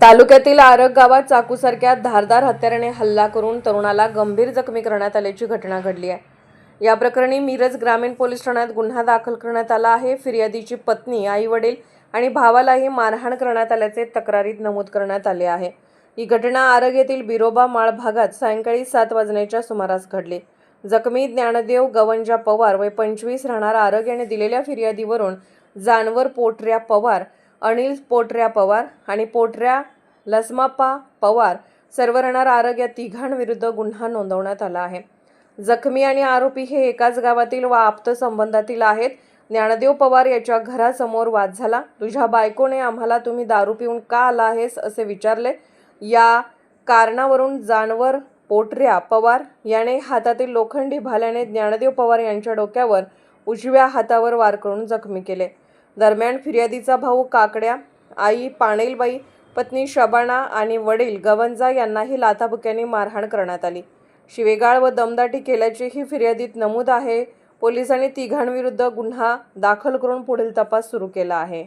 तालुक्यातील आरग गावात चाकूसारख्या धारदार हत्याराने हल्ला करून तरुणाला गंभीर जखमी करण्यात आल्याची घटना घडली आहे. या प्रकरणी मिरज ग्रामीण पोलीस ठाण्यात गुन्हा दाखल करण्यात आला आहे. फिर्यादीची पत्नी आई वडील आणि भावालाही मारहाण करण्यात आल्याचे तक्रारीत नमूद करण्यात आले आहे. ही घटना आरग येथील बिरोबा माळ भागात सायंकाळी सात वाजण्याच्या सुमारास घडली. जखमी ज्ञानदेव गवंजा पवार वय पंचवीस राहणार आरग याने दिलेल्या फिर्यादीवरून जानवर पोटऱ्या पवार अनिल पोटऱ्या पवार आणि पोटऱ्या लसमाप्पा पवार सर्व राहणार आरग या तिघांविरुद्ध गुन्हा नोंदवण्यात आला आहे. जखमी आणि आरोपी हे एकाच गावातील व आप्त संबंधातील आहेत. ज्ञानदेव पवार याच्या घरासमोर वाद झाला. तुझ्या बायकोने आम्हाला तुम्ही दारू पिऊन का आला आहेस? असे विचारले. या कारणावरून जानवर पोटऱ्या पवार याने हातातील लोखंडी भाल्याने ज्ञानदेव पवार यांच्या डोक्यावर उजव्या हातावर वार करून जखमी केले. दरम्यान फिर्यादीचा भाऊ काकड्या आई पाणेलबाई पत्नी शबाना आणि वडील गवंजा यांनाही लाथाबुक्यांनी मारहाण करण्यात आली. शिवेगाळ व दमदाटी केल्याचीही फिर्यादीत नमूद आहे पोलिसांनी तिघांविरुद्ध गुन्हा दाखल करून पुढील तपास सुरू केला आहे.